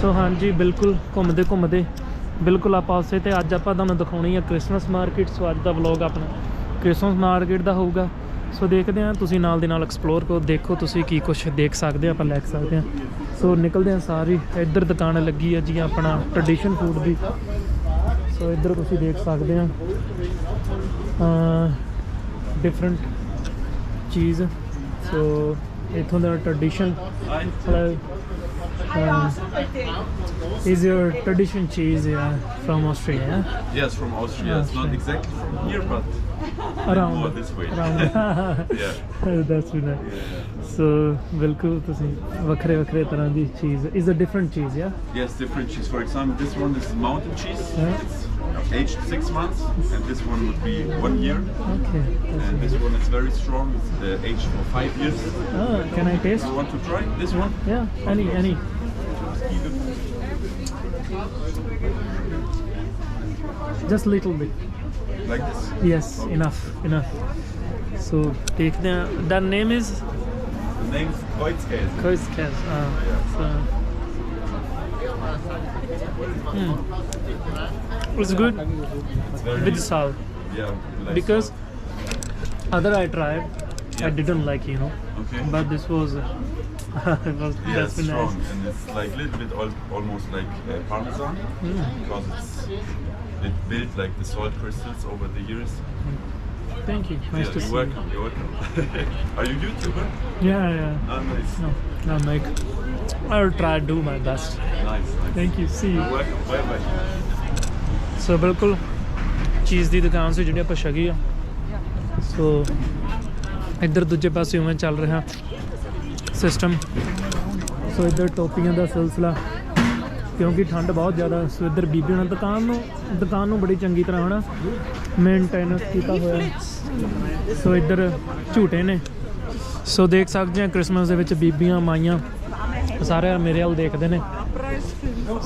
ਸੋ ਹਾਂਜੀ, ਬਿਲਕੁਲ ਘੁੰਮਦੇ ਘੁੰਮਦੇ ਬਿਲਕੁਲ ਆਪਾਂ ਉਸੇ ਤੇ ਅੱਜ ਆਪਾਂ ਤੁਹਾਨੂੰ ਦਿਖਾਉਣੀ ਹੈ ਕ੍ਰਿਸਮਸ ਮਾਰਕੀਟ, ਸੋ ਅੱਜ ਦਾ ਵਲੌਗ ਆਪਣਾ। ਕ੍ਰਿਸਮਸ ਮਾਰਕੀਟ ਦਾ ਹੋਊਗਾ। ਸੋ ਦੇਖਦੇ ਹਾਂ, ਤੁਸੀਂ ਨਾਲ ਦੇ ਨਾਲ ਐਕਸਪਲੋਰ ਕਰੋ। ਦੇਖੋ ਤੁਸੀਂ ਕੀ ਕੁਝ ਦੇਖ ਸਕਦੇ ਆ, ਆਪਾਂ ਲੈ ਸਕਦੇ ਹਾਂ ਸੋ ਨਿਕਲਦੇ ਹਾਂ ਸਾਰੀ। ਇੱਧਰ ਦੁਕਾਨ ਲੱਗੀ ਆ ਜੀ ਆਪਣਾ ਟ੍ਰੈਡੀਸ਼ਨ ਫੂਡ ਦੀ। ਸੋ ਇੱਧਰ ਤੁਸੀਂ ਦੇਖ ਸਕਦੇ ਆ ਡਿਫਰੈਂਟ ਚੀਜ਼। ਸੋ ਇਥੋਂ ਦਾ tradition is your tradition cheese yeah, from Austria yeah? Yes, from Austria. It's not Austria. exactly from here, but around more this way. around Yeah. that's really nice Yeah. so ਬਿਲਕੁਲ ਤੁਸੀਂ ਵੱਖਰੇ ਵੱਖਰੇ ਤਰ੍ਹਾਂ ਦੀ ਚੀਜ਼ is a different cheese yeah Yes, different cheese. For example, this one is mountain cheese. Yeah. It's aged six months, and this one would be one year. okay that's And this nice. one is very strong. It's uh, aged for five years. ah can I taste You want to try this one? yeah any any just little bit like this yes okay. enough enough so take the that name is the name is Kreuzkäse Kreuzkäse ah, yeah. so. Mm. it's good it's with salt yeah because salt. other I tried yeah. I didn't like you know okay. but this was yeah, it's strong nice. and it's like a little bit al almost like uh, parmesan mm. because it's it built like the salt crystals over the years. Mm. Thank you. Nice yeah, to you're see welcome, you. You're welcome. Are you YouTuber? Yeah, yeah. Oh, nice. No, no, I'm I'll try do my best. Nice, nice. Thank you. See you. You're welcome. Bye bye. So, बिल्कुल cheese the the से Junior, पछगी So, सो इधर दूजे पास यूं चल रहे हैं system so ਇੱਧਰ ਟੋਪੀਆਂ ਦਾ ਸਿਲਸਿਲਾ, ਕਿਉਂਕਿ ਠੰਡ ਬਹੁਤ ਜ਼ਿਆਦਾ ਸੋ ਇੱਧਰ ਬੀਬੀ ਉਹਨਾਂ ਦੁਕਾਨ ਨੂੰ ਦੁਕਾਨ ਨੂੰ ਬੜੀ ਚੰਗੀ ਤਰ੍ਹਾਂ ਹਨਾ ਮੇਨਟੇਨੈਂਸ ਕੀਤਾ ਹੋਇਆ ਸੋ ਇੱਧਰ ਝੂਟੇ ਨੇ। ਸੋ ਦੇਖ ਸਕਦੇ ਆ ਕ੍ਰਿਸਮਸ ਦੇ ਵਿੱਚ ਬੀਬੀਆਂ, ਮਾਈਆਂ, ਸਾਰੇ ਮੇਰੇ ਵੱਲ ਦੇਖਦੇ ਨੇ।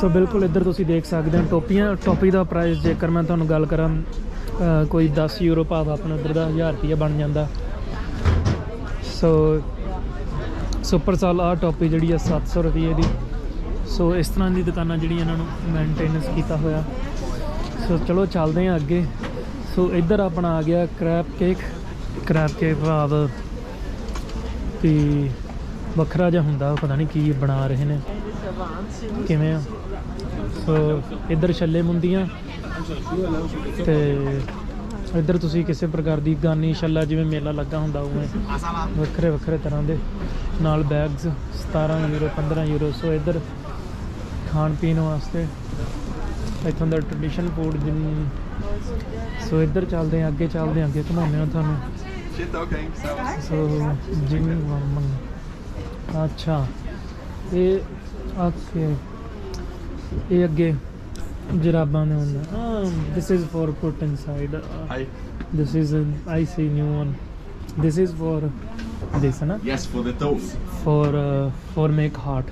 ਸੋ ਬਿਲਕੁਲ ਇੱਧਰ ਤੁਸੀਂ ਦੇਖ ਸਕਦੇ ਹੋ ਟੋਪੀਆਂ, ਟੋਪੀ ਦਾ ਪ੍ਰਾਈਸ ਜੇਕਰ ਮੈਂ ਤੁਹਾਨੂੰ ਗੱਲ ਕਰਾਂ ਕੋਈ 10 ਯੂਰੋ ਭਾਵ ਆਪਣਾ ਇੱਧਰ ਦਾ 1000 ਰੁਪਏ ਬਣ ਜਾਂਦਾ। ਸੋ ਸੁਪਰ ਸਾਲ ਆ ਟੋਪੀ ਜਿਹੜੀ ਆ 700 ਰੁਪਏ ਦੀ। ਸੋ ਇਸ ਤਰ੍ਹਾਂ ਦੀ ਦੁਕਾਨਾਂ ਜਿਹੜੀਆਂ ਇਹਨਾਂ ਨੂੰ ਮੇਨਟੇਨੈਂਸ ਕੀਤਾ ਹੋਇਆ। ਸੋ ਚਲੋ ਚੱਲਦੇ ਹਾਂ ਅੱਗੇ। ਸੋ ਇੱਧਰ ਆਪਣਾ ਆ ਗਿਆ ਕ੍ਰੈਪ ਕੇਕ ਕ੍ਰੈਪ ਕੇਕ ਭਾਵ ਕਿ ਵੱਖਰਾ ਜਿਹਾ ਹੁੰਦਾ, ਪਤਾ ਨਹੀਂ ਕੀ ਬਣਾ ਰਹੇ ਨੇ। ਕਿਵੇਂ ਆ? ਸੋ ਇੱਧਰ ਛੱਲੇ ਮੁੰਦੀਆਂ। ਤੇ ਇੱਧਰ ਤੁਸੀਂ ਕਿਸੇ ਪ੍ਰਕਾਰ ਦੀ ਗਾਨੀ ਛੱਲਾ ਜਿਵੇਂ ਮੇਲਾ ਲੱਗਾ ਹੁੰਦਾ, ਉਵੇਂ ਵੱਖਰੇ ਵੱਖਰੇ ਤਰ੍ਹਾਂ ਦੇ। ਨਾਲ ਬੈਗਸ 17 ਯੂਰੋ 15 ਯੂਰੋ ਸੋ ਇੱਧਰ ਖਾਣ ਪੀਣ ਵਾਸਤੇ ਇੱਥੋਂ ਦਾ ਟ੍ਰੈਡੀਸ਼ਨ ਫੂਡ ਜਿਨ ਸੋ ਇੱਧਰ ਚੱਲਦੇ ਹਾਂ ਅੱਗੇ ਚੱਲਦੇ ਹਾਂ ਅੱਗੇ ਘੁਮਾਉਂਦੇ ਹਾਂ ਤੁਹਾਨੂੰ. ਸੋ ਜਿਮ ਵਰਮਨ ਅੱਛਾ ਇਹ ਓਕੇ ਇਹ ਅੱਗੇ ਜਰਾਬਾਂ ਦੇ ਹੁੰਦਾ ਹਾਂ for put inside uh, Hi. this is an I see new one this is for this na Yes, for the toes. for uh, for make heart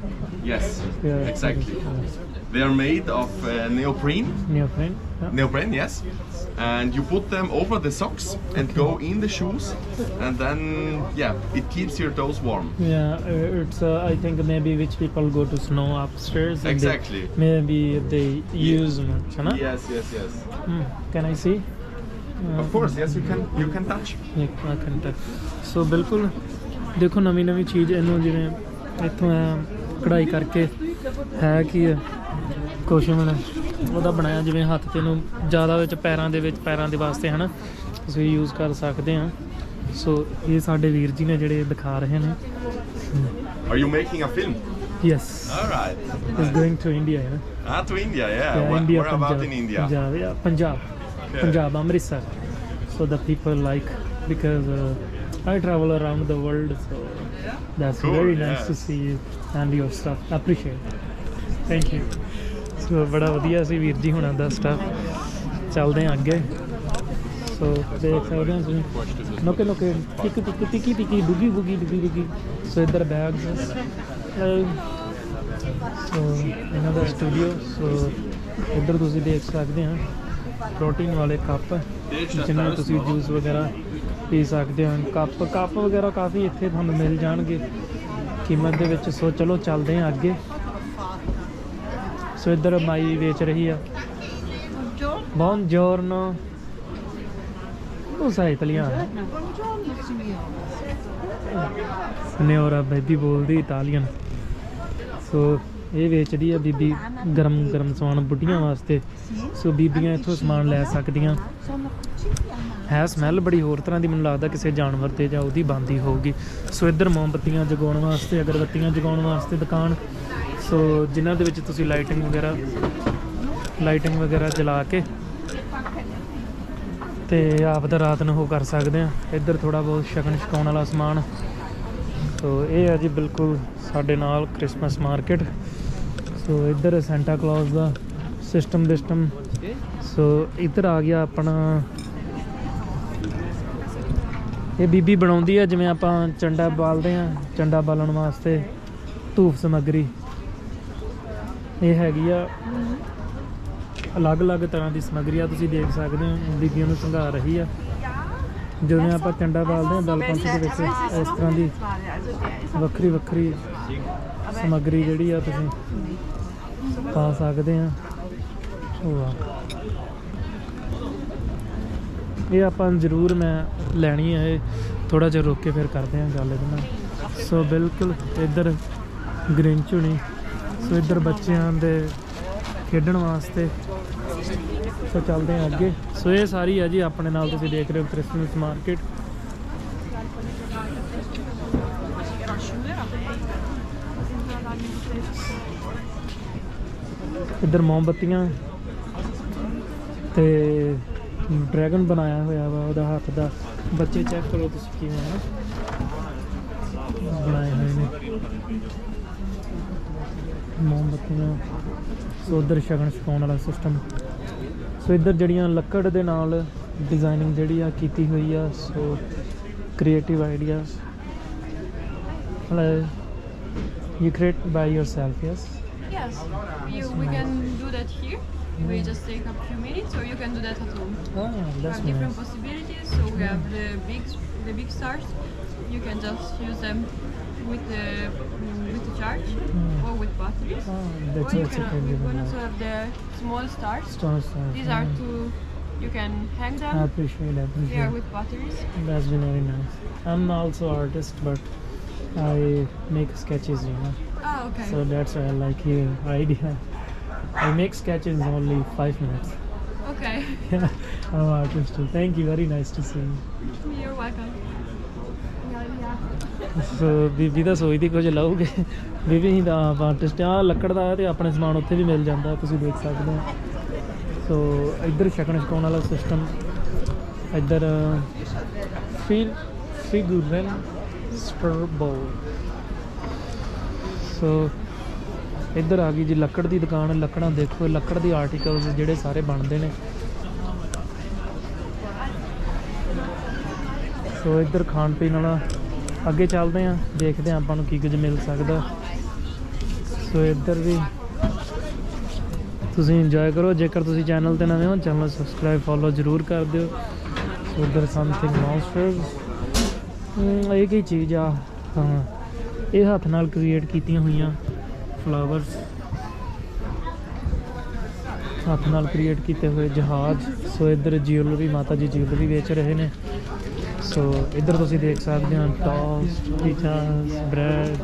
Yes, Yeah, exactly. yeah. They are made of uh, neoprene. neoprene yeah. Neoprene, yes. And you put them over the socks and go in the shoes, and then yeah, it keeps your toes warm. Yeah, uh, it's uh, I think maybe which people go to snow upstairs. and they- Exactly. maybe they use much, na? Yes, yes, yes. Hmm. Can I see? Uh, Of course, yes. You can you can touch. ਇੱਕ ਘੰਟਾ ਸੋ ਬਿਲਕੁਲ ਦੇਖੋ ਨਵੀਂ ਨਵੀਂ ਚੀਜ਼ ਇਹਨੂੰ ਜਿਵੇਂ ਇੱਥੋਂ ਐ ਕਢਾਈ ਕਰਕੇ ਹੈ ਕੀ ਹੈ ਕੁਛ ਮਨ ਉਹਦਾ ਬਣਾਇਆ ਜਿਵੇਂ ਹੱਥ ਤੇ ਨੂੰ ਜ਼ਿਆਦਾ ਵਿੱਚ ਪੈਰਾਂ ਦੇ ਵਿੱਚ ਪੈਰਾਂ ਦੇ ਵਾਸਤੇ ਹਨਾ ਤੁਸੀਂ ਯੂਜ਼ ਕਰ ਸਕਦੇ ਆ ਸੋ ਇਹ ਸਾਡੇ ਵੀਰ ਜੀ ਨੇ ਜਿਹੜੇ ਦਿਖਾ ਰਹੇ ਨੇ Are you making a film? Yes All right. is going to India ਹੈ Ah, to India, yeah. Where, where about in India? Yeah, Punjab, Okay. Punjab, Amritsar. So the people like because uh, I travel around the world, so that's Cool, very nice to yes. see you and your stuff. Appreciate. it. Thank you. So ਬੜਾ ਵਧੀਆ ਸੀ ਵੀਰ ਜੀ ਹੁਣਾਂ ਦਾ staff ਚੱਲਦੇ ਹਾਂ ਅੱਗੇ ਸੋ ਦੇਖ ਸਕਦੇ ਹੋ ਤੁਸੀਂ ਨੋਕੇ ਨੋਕੇ ਟਿਕ ਟਿਕ ਟਿਕੀ ਟਿਕੀ ਡੁਗੀ ਗੁਗੀ ਡੁਗੀ ਡੁਗੀ ਸੋ ਇੱਧਰ ਬੈਗਸ ਸੋ ਇਹਨਾਂ ਦਾ ਸਟੂਡੀਓ ਸੋ ਇੱਧਰ ਤੁਸੀਂ ਦੇਖ ਸਕਦੇ ਹੋ ਪ੍ਰੋਟੀਨ ਵਾਲੇ ਕੱਪ ਜਿਨ੍ਹਾਂ ਵਿੱਚ ਤੁਸੀਂ ਜੂਸ ਵਗੈਰਾ ਪੀ ਸਕਦੇ ਹੋ, ਕੱਪ ਕੱਪ ਵਗੈਰਾ ਕਾਫੀ ਇੱਥੇ ਤੁਹਾਨੂੰ ਮਿਲ ਜਾਣਗੇ ਕੀਮਤ ਦੇ ਵਿੱਚ ਸੋ ਚਲੋ ਚੱਲਦੇ ਹਾਂ ਅੱਗੇ ਸੋ ਇੱਧਰ ਮਾਈ ਵੇਚ ਰਹੀ ਆ Buongiorno. Usa italiano? Buongiorno signora. ਨਿਓਰਾ ਬੇਬੀ ਬੋਲਦੀ ਇਟਾਲੀਅਨ ਸੋ ਇਹ ਵੇਚਦੀ ਆ ਬੀਬੀ ਗਰਮ ਗਰਮ ਸਮਾਨ ਬੁੱਢੀਆਂ ਵਾਸਤੇ। ਸੋ ਬੀਬੀਆਂ ਇੱਥੋਂ ਸਮਾਨ ਲੈ ਸਕਦੀਆਂ। ਹੈ ਸਮੈਲ ਬੜੀ, ਹੋਰ ਤਰ੍ਹਾਂ ਦੀ ਮੈਨੂੰ ਲੱਗਦਾ ਕਿਸੇ ਜਾਨਵਰ ਤੇ ਜਾਂ ਉਹਦੀ ਬੰਦੀ ਹੋਊਗੀ। ਸੋ ਇੱਧਰ ਮੋਮਬੱਤੀਆਂ ਜਗਾਉਣ ਵਾਸਤੇ, ਅਗਰਬੱਤੀਆਂ ਜਗਾਉਣ ਵਾਸਤੇ ਦੁਕਾਨ। ਸੋ ਜਿਨ੍ਹਾਂ ਦੇ ਵਿੱਚ ਤੁਸੀਂ ਲਾਈਟਿੰਗ ਵਗੈਰਾ ਲਾਈਟਿੰਗ ਵਗੈਰਾ ਜਲਾ ਕੇ ਤੇ ਆਪ ਦਾ ਰਾਤ ਨੂੰ ਉਹ ਕਰ ਸਕਦੇ ਆ। ਇੱਧਰ ਥੋੜਾ ਬਹੁਤ ਸ਼ਗਨ ਛਕਾਉਣ ਵਾਲਾ ਸਮਾਨ। ਸੋ ਇਹ ਆ ਜੀ ਬਿਲਕੁਲ ਸਾਡੇ ਨਾਲ ਕ੍ਰਿਸਮਸ ਮਾਰਕੀਟ। ਸੋ ਇੱਧਰ ਸੈਂਟਾ ਕਲੌਜ਼ ਦਾ ਸਿਸਟਮ ਸਿਸਟਮ ਸੋ ਇੱਧਰ ਆ ਗਿਆ ਆਪਣਾ। ਇਹ ਬੀਬੀ ਬਣਾਉਂਦੀ ਆ, ਜਿਵੇਂ ਆਪਾਂ ਚੰਡਾ ਬਾਲਦੇ ਆ, ਚੰਡਾ ਬਾਲਣ ਵਾਸਤੇ ਧੂਫ ਸਮੱਗਰੀ। ਇਹ ਹੈਗੀ ਆ ਅਲੱਗ-ਅਲੱਗ ਤਰ੍ਹਾਂ ਦੀ ਸਮੱਗਰੀ ਆ, ਤੁਸੀਂ ਦੇਖ ਸਕਦੇ ਹੋ, ਬੀਬੀਆਂ ਨੂੰ ਸੰਘਾ ਰਹੀ ਆ। ਜਿਵੇਂ ਆਪਾਂ ਚੰਡਾ ਬਾਲਦੇ ਦਲ ਪੰਥ ਦੇ ਵਿੱਚ, ਇਸ ਤਰ੍ਹਾਂ ਦੀ ਵੱਖਰੀ ਵੱਖਰੀ ਸਮੱਗਰੀ ਜਿਹੜੀ ਆ ਤੁਸੀਂ ਪਾ ਸਕਦੇ ਆ। ਉਹ ਆ। ਇਹ ਆਪਾਂ ਜ਼ਰੂਰ ਮੈਂ ਲੈਣੀ ਹੈ ਇਹ ਥੋੜਾ ਜਿਹਾ ਰੁਕ ਕੇ ਫਿਰ ਕਰਦੇ ਹਾਂ ਗੱਲ ਇਹਦੇ ਨਾਲ। ਸੋ ਬਿਲਕੁਲ ਇੱਧਰ ਗ੍ਰੀਨ ਚੁਣੀ ਸੋ ਇੱਧਰ ਬੱਚਿਆਂ ਦੇ ਖੇਡਣ ਵਾਸਤੇ ਸੋ ਚੱਲਦੇ ਹਾਂ ਅੱਗੇ। ਸੋ ਇਹ ਸਾਰੀ ਆ ਜੀ, ਆਪਣੇ ਨਾਲ ਤੁਸੀਂ ਦੇਖ ਰਹੇ ਹੋ ਕ੍ਰਿਸਮਸ ਮਾਰਕੀਟ। ਇੱਧਰ ਮੋਮਬੱਤੀਆਂ ਤੇ ਡਰੈਗਨ ਬਣਾਇਆ ਹੋਇਆ ਵਾ, ਉਹਦਾ ਹੱਥ ਦਾ। ਬੱਚੇ ਚੈੱਕ ਕਰੋ ਤੁਸੀਂ ਕਿਵੇਂ ਹੈ ਬਣਾਏ ਹੋਏ ਨੇ। ਮੋਮਬੱਤੀਆਂ। ਸੋ ਉਧਰ ਸ਼ਗਨ ਛਕਾਉਣ ਵਾਲਾ ਸਿਸਟਮ ਸੋ ਇੱਧਰ ਜਿਹੜੀਆਂ ਲੱਕੜ ਦੇ ਨਾਲ ਡਿਜ਼ਾਈਨਿੰਗ ਜਿਹੜੀ ਆ ਕੀਤੀ ਹੋਈ ਆ so creative ideas hello you create by Yes, you, we can do that here. We just take a few minutes, or you can do that at home. ah We that's have different nice possibilities. So we have the big, the big stars. You can just use them with the mm, with the charge Hmm. or with batteries. Or that's you also can, we can also have the small stars. stars stars These are two. You can hang I them. appreciate They are with batteries. That's been very nice. I'm also artist, but I make sketches, you know. Ah, okay. So that's why I like your idea. I make sketches in only five minutes. okay. Yeah, I'm artist too. Thank you. Very nice to see you. You're welcome. So, ਬੀਬੀ ਦਾ ਸੋਚਦੀ ਕੁਝ ਲਾਉਗੇ ਬੀਬੀ ਹੀ ਦਾ artist ਆ ਲੱਕੜ ਦਾ ਹੈ ਤੇ ਆਪਣੇ ਸਮਾਨ ਉੱਥੇ ਵੀ ਮਿਲ ਜਾਂਦਾ, ਤੁਸੀਂ ਦੇਖ ਸਕਦੇ ਹੋ। ਸੋ ਇੱਧਰ ਛਕਣ ਛਕਾਉਣ ਵਾਲਾ ਸਿਸਟਮ ਇੱਧਰ ਫਿਰ ਫਿਗੂਰਨ ਸਟਰਬੋ ਸੋ ਇੱਧਰ ਆ ਗਈ ਜੀ ਲੱਕੜ ਦੀ ਦੁਕਾਨ, ਲੱਕੜਾਂ ਦੇਖੋ, ਲੱਕੜ ਦੇ ਆਰਟੀਕਲਸ ਜਿਹੜੇ ਸਾਰੇ ਬਣਦੇ ਨੇ। ਸੋ ਇੱਧਰ ਖਾਣ ਪੀਣ ਵਾਲਾ ਅੱਗੇ ਚੱਲਦੇ ਆਂ ਦੇਖਦੇ ਆਂ ਆਪਾਂ ਨੂੰ ਕੀ ਕੁਝ ਮਿਲ ਸਕਦਾ। ਸੋ ਇੱਧਰ ਵੀ ਤੁਸੀਂ ਇੰਜੋਏ ਕਰੋ। ਜੇਕਰ ਤੁਸੀਂ ਚੈਨਲ ਤੇ ਨਵੇਂ ਹੋ ਚੈਨਲ ਸਬਸਕ੍ਰਾਈਬ ਫੋਲੋ ਜ਼ਰੂਰ ਕਰ ਦਿਓ। ਸੋ ਇੱਧਰ ਸਮਥਿੰਗ ਮੌਨਸਟਰਸ ਇਹ ਕੀ ਚੀਜ਼ ਆ? ਹਾਂ, ਇਹ ਹੱਥ ਨਾਲ ਕ੍ਰੀਏਟ ਕੀਤੀਆਂ ਹੋਈਆਂ ਫਲਾਵਰਸ ਹੱਥ ਨਾਲ ਕ੍ਰੀਏਟ ਕੀਤੇ ਹੋਏ ਜਹਾਜ਼। ਸੋ ਇੱਧਰ ਜਿਊਲਰੀ ਮਾਤਾ ਜੀ ਜਿਊਲਰੀ ਵੇਚ ਰਹੇ ਨੇ। ਸੋ ਇੱਧਰ ਤੁਸੀਂ ਦੇਖ ਸਕਦੇ ਹੋ ਟੋਸਟ ਪੀਜ਼ਾਸ ਬ੍ਰੈਡ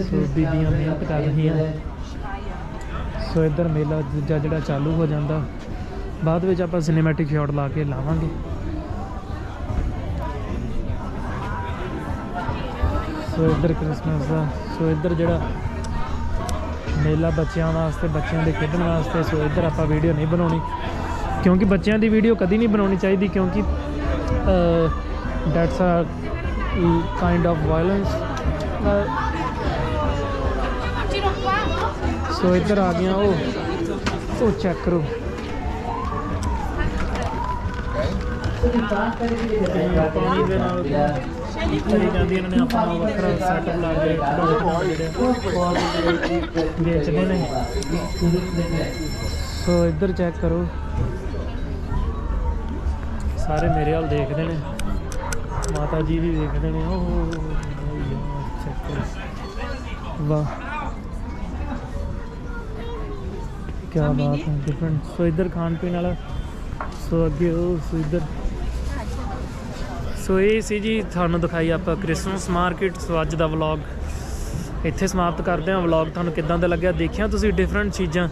ਸੋ ਬੀਬੀਆਂ ਮਿਹਨਤ ਕਰ ਰਹੀਆਂ। ਸੋ ਇੱਧਰ ਮੇਲਾ ਦੂਜਾ ਜਿਹੜਾ ਚਾਲੂ ਹੋ ਜਾਂਦਾ। ਬਾਅਦ ਵਿੱਚ ਆਪਾਂ ਸਿਨੇਮੈਟਿਕ ਸ਼ਾਟ ਲਾ ਕੇ ਲਾਵਾਂਗੇ। ਸੋ ਇੱਧਰ ਕ੍ਰਿਸਮਸ ਦਾ, ਸੋ ਇੱਧਰ ਜਿਹੜਾ ਮੇਲਾ ਬੱਚਿਆਂ ਵਾਸਤੇ, ਬੱਚਿਆਂ ਦੇ ਖੇਡਣ ਵਾਸਤੇ, ਸੋ ਇੱਧਰ ਆਪਾਂ ਵੀਡੀਓ ਨਹੀਂ ਬਣਾਉਣੀ। ਕਿਉਂਕਿ ਬੱਚਿਆਂ ਦੀ ਵੀਡੀਓ ਕਦੀ ਨਹੀਂ ਬਣਾਉਣੀ ਚਾਹੀਦੀ, ਕਿਉਂਕਿ that's a kind of violence so ਇੱਧਰ ਆ ਗਿਆ ਉਹ ਉਹ ਚੈੱਕ ਕਰੋ ਪਾਣੀ ਦੇ ਨਾਲ ਕਰੀ ਜਾਂਦੀ ਇਹਨਾਂ ਨੇ ਆਪਣਾ ਵੱਖਰਾ ਸੈਟਅਪ ਲਾ ਕੇ ਜਿਹੜੇ ਵੇਚਦੇ ਨੇ ਸੋ ਇੱਧਰ ਚੈੱਕ ਕਰੋ ਸਾਰੇ ਮੇਰੇ ਵੱਲ ਦੇਖਦੇ ਨੇ ਮਾਤਾ ਜੀ ਵੀ ਵੇਖਦੇ ਨੇ। ਉਹ ਵਾਹ। ਕੀ ਬਾਤ ਹੈ ਡਿਫਰੈਂਟ ਸੋ ਇੱਧਰ ਖਾਣ ਪੀਣ ਵਾਲਾ, ਸੋ ਅੱਗੇ ਉਹ, ਸੋ ਇੱਧਰ। ਸੋ ਇਹ ਸੀ ਜੀ, ਤੁਹਾਨੂੰ ਦਿਖਾਈ ਆਪਾਂ ਕ੍ਰਿਸਮਸ ਮਾਰਕੀਟ ਸੋ ਅੱਜ ਦਾ ਵਲੌਗ ਇੱਥੇ ਸਮਾਪਤ ਕਰਦੇ ਹਾਂ। ਵਲੌਗ ਤੁਹਾਨੂੰ ਕਿੱਦਾਂ ਦਾ ਲੱਗਿਆ, ਦੇਖਿਆ ਤੁਸੀਂ ਡਿਫਰੈਂਟ ਚੀਜ਼ਾਂ?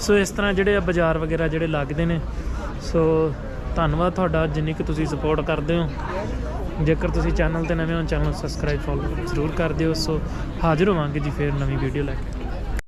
ਸੋ ਇਸ ਤਰ੍ਹਾਂ ਜਿਹੜੇ ਆ ਬਾਜ਼ਾਰ ਵਗੈਰਾ ਜਿਹੜੇ ਲੱਗਦੇ ਨੇ। ਸੋ ਧੰਨਵਾਦ ਤੁਹਾਡਾ, ਜਿੰਨੀ ਕੁ ਤੁਸੀਂ ਸਪੋਰਟ ਕਰਦੇ ਹੋ। ਜੇਕਰ ਤੁਸੀਂ ਚੈਨਲ ਤੇ ਨਵੇਂ ਹੋ, ਚੈਨਲ ਨੂੰ ਸਬਸਕ੍ਰਾਈਬ ਫੋਲੋ ਜ਼ਰੂਰ ਕਰ ਦਿਓ। ਸੋ ਹਾਜ਼ਰ ਹੋਵਾਂਗੇ ਜੀ ਫੇਰ ਨਵੀਂ ਵੀਡੀਓ ਲੈ ਕੇ।